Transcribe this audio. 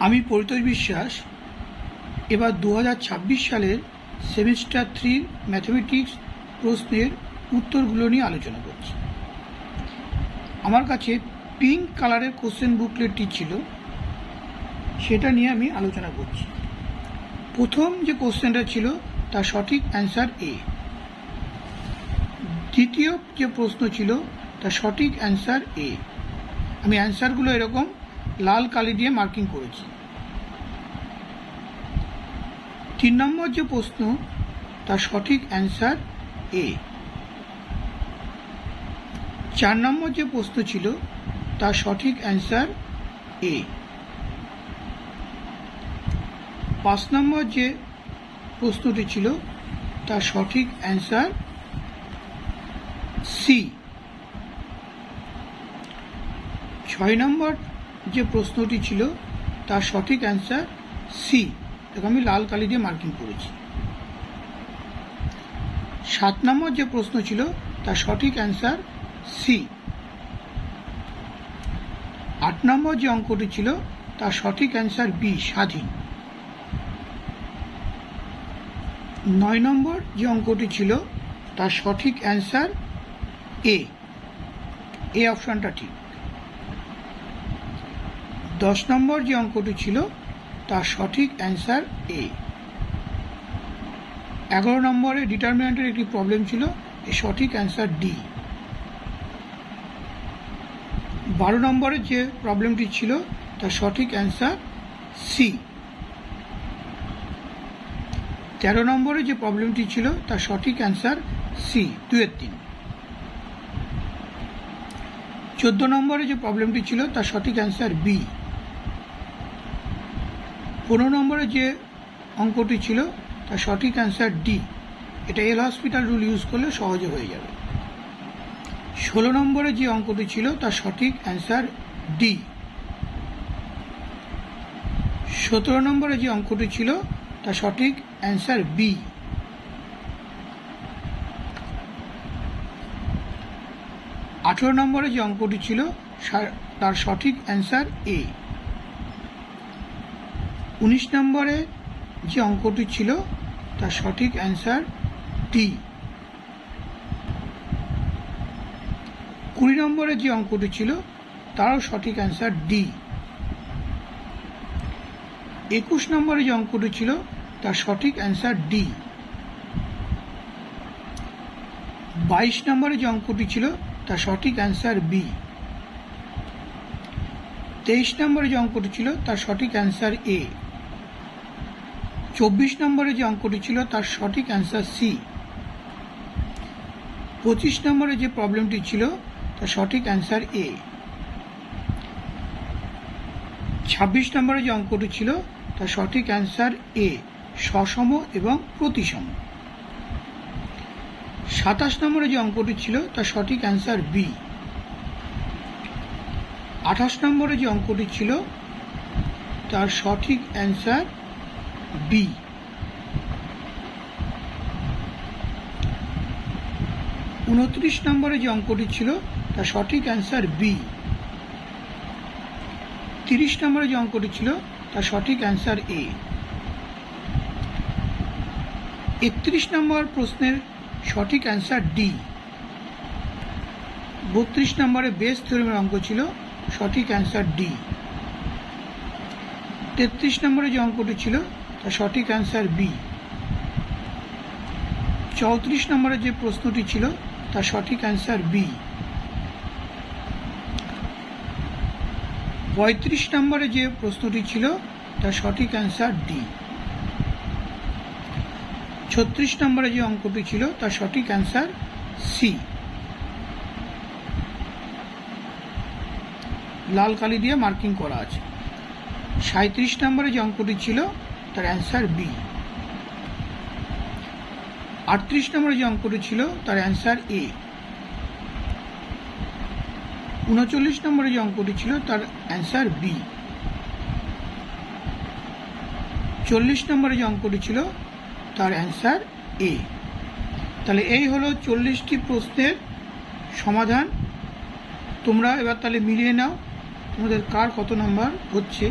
আমি পরিতোষ বিশ্বাস, এবার দু হাজার ছাব্বিশ সালের সেমিস্টার থ্রির ম্যাথমেটিক্স প্রশ্নের উত্তরগুলো নিয়ে আলোচনা করছি। আমার কাছে পিঙ্ক কালারের কোশ্চেন বুকলেটটি ছিল, সেটা নিয়ে আমি আলোচনা করছি। প্রথম যে কোশ্চেনটা ছিল, তার সঠিক অ্যান্সার এ। দ্বিতীয় যে প্রশ্ন ছিল, তার সঠিক অ্যান্সার এ। আমি অ্যান্সারগুলো এরকম লাল কালি দিয়ে মার্কিং করেছি। তিন নম্বর যে প্রশ্ন, তার সঠিক অ্যান্সার এ। চার নম্বর যে প্রশ্ন ছিল, তার সঠিক অ্যান্সার এ। পাঁচ নম্বর যে প্রশ্নটি ছিল, তার সঠিক অ্যান্সার সি। ছয় নম্বর যে প্রশ্নটি ছিল, তার সঠিক অ্যান্সার সি তাকে আমি লাল কালি দিয়ে মার্কিং করেছি। সাত নম্বর যে প্রশ্ন ছিল, তার সঠিক অ্যান্সার সি আট নম্বর যে অঙ্কটি ছিল, তার সঠিক অ্যান্সার বি স্বাধীন। নয় নম্বর যে অঙ্কটি ছিল, তার সঠিক অ্যান্সার এ এ অপশানটা ঠিক। দশ নম্বর যে অঙ্কটি ছিল, তার সঠিক অ্যান্সার এ এগারো নম্বরে ডিটারমিনেন্টের একটি প্রবলেম ছিল, এর সঠিক অ্যান্সার ডি বারো নম্বরের যে প্রবলেমটি ছিল, তার সঠিক অ্যান্সার সি তেরো নম্বরে যে প্রবলেমটি ছিল, তার সঠিক অ্যান্সার সি দুয়ের তিন। চোদ্দ নম্বরে যে প্রবলেমটি ছিল, তার সঠিক অ্যান্সার বি পনেরো নম্বরে যে অঙ্কটি ছিল, তার সঠিক অ্যান্সার ডি এটা এল হসপিটাল রুল ইউজ করলে সহজে হয়ে যাবে। ষোলো নম্বরে যে অঙ্কটি ছিল, তার সঠিক অ্যান্সার ডি সতেরো নম্বরে যে অঙ্কটি ছিল, তার সঠিক অ্যান্সার বি আঠেরো নম্বরে যে অঙ্কটি ছিল তার সঠিক অ্যান্সার এ উনিশ নম্বরে যে অঙ্কটি ছিল, তার সঠিক অ্যান্সার ডি কুড়ি নম্বরে যে অঙ্কটি ছিল, তারও সঠিক অ্যান্সার ডি একুশ নম্বরে যে অঙ্কটি ছিল, তার সঠিক অ্যান্সার ডি বাইশ নম্বরে যে অঙ্কটি ছিল, তার সঠিক অ্যান্সার বি তেইশ নম্বরে যে অঙ্কটি ছিল, তার সঠিক অ্যান্সার এ চব্বিশ নম্বরে যে অঙ্কটি ছিল, তার সঠিক অ্যান্সার সি পঁচিশ নম্বরে যে প্রবলেমটি ছিল, তার সঠিক অ্যান্সার এ ছাব্বিশ নম্বরে যে অঙ্কটি ছিল, তার সঠিক অ্যান্সার এ সসম এবং প্রতিসম। সাতাশ নম্বরে যে অঙ্কটি ছিল, তার সঠিক অ্যান্সার বি আঠাশ নম্বরে যে অঙ্কটি ছিল, তার সঠিক অ্যান্সার বি উনত্রিশ নম্বরে যে অঙ্কটি ছিল, তার সঠিক অ্যান্সার বি তিরিশ নম্বরে যে অঙ্কটি ছিল, তার সঠিক অ্যান্সার এ একত্রিশ নম্বর প্রশ্নের সঠিক অ্যান্সার ডি বত্রিশ নম্বরে বেস থিওরিমের অঙ্ক ছিল, সঠিক অ্যান্সার ডি তেত্রিশ নম্বরে যে অঙ্কটি ছিল তার সঠিক অ্যান্সার বি চৌত্রিশ নম্বরে যে প্রশ্নটি ছিল, তার সঠিক অ্যান্সার বি পঁয়ত্রিশ নম্বরে যে প্রশ্নটি ছিল, তার সঠিক অ্যান্সার ডি ছত্রিশ নম্বরে যে অঙ্কটি ছিল, তার সঠিক অ্যান্সার সি লাল কালি দিয়ে মার্কিং করা আছে। সাঁত্রিশ নম্বরে যে অঙ্কটি ছিল তার অ্যান্সার বি আটত্রিশ নম্বরে যে অঙ্কটি ছিল, তার অ্যান্সার এ উনচল্লিশ নম্বরে যে অঙ্কটি ছিল, তার অ্যান্সার বি চল্লিশ নম্বরে যে অঙ্কটি ছিল, তার অ্যান্সার এ তাহলে এই হলো চল্লিশটি প্রশ্নের সমাধান। তোমরা এবার তাহলে মিলিয়ে নাও, তোমাদের কার কত নাম্বার হচ্ছে।